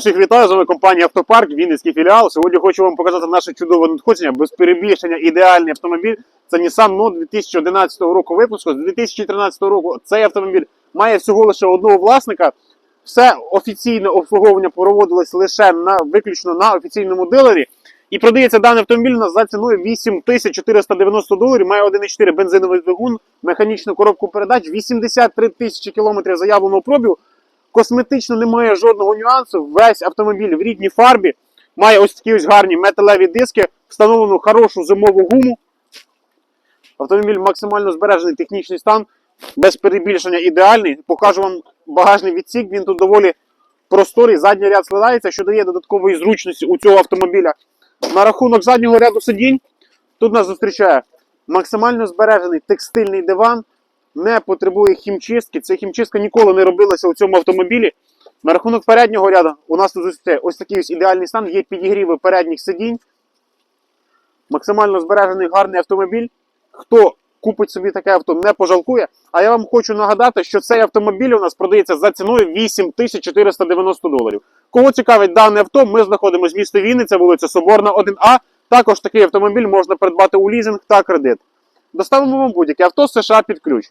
Всіх вітаю, з вами компанія Автопарк, Вінницький філіал. Сьогодні хочу вам показати наше чудове надходження, без перебільшення, ідеальний автомобіль. Це Nissan Note 2011 року випуску. З 2013 року цей автомобіль має всього лише одного власника. Все офіційне обслуговування проводилось лише на виключно на офіційному дилері. І продається даний автомобіль нас за ціною 8490 доларів. Має 1,4 бензиновий двигун, механічну коробку передач, 83 тисячі кілометрів заявленого пробігу. Косметично немає жодного нюансу. Весь автомобіль в рідній фарбі. Має ось такі ось гарні металеві диски, встановлену хорошу зимову гуму. Автомобіль максимально збережений технічний стан, без перебільшення ідеальний. Покажу вам багажний відсік. Він тут доволі просторий. Задній ряд складається, що дає додаткової зручності у цього автомобіля. На рахунок заднього ряду сидінь тут нас зустрічає максимально збережений текстильний диван, не потребує хімчистки. Ця хімчистка ніколи не робилася у цьому автомобілі. На рахунок переднього ряду у нас тут ось такий ось ідеальний стан. Є підігріви передніх сидінь. Максимально збережений гарний автомобіль. Хто купить собі таке авто, не пожалкує. А я вам хочу нагадати, що цей автомобіль у нас продається за ціною 8490 доларів. Кого цікавить дане авто, ми знаходимося в місті Вінниця, вулиця Соборна, 1А. Також такий автомобіль можна придбати у лізинг та кредит. Доставимо вам будь-яке авто з США під ключ.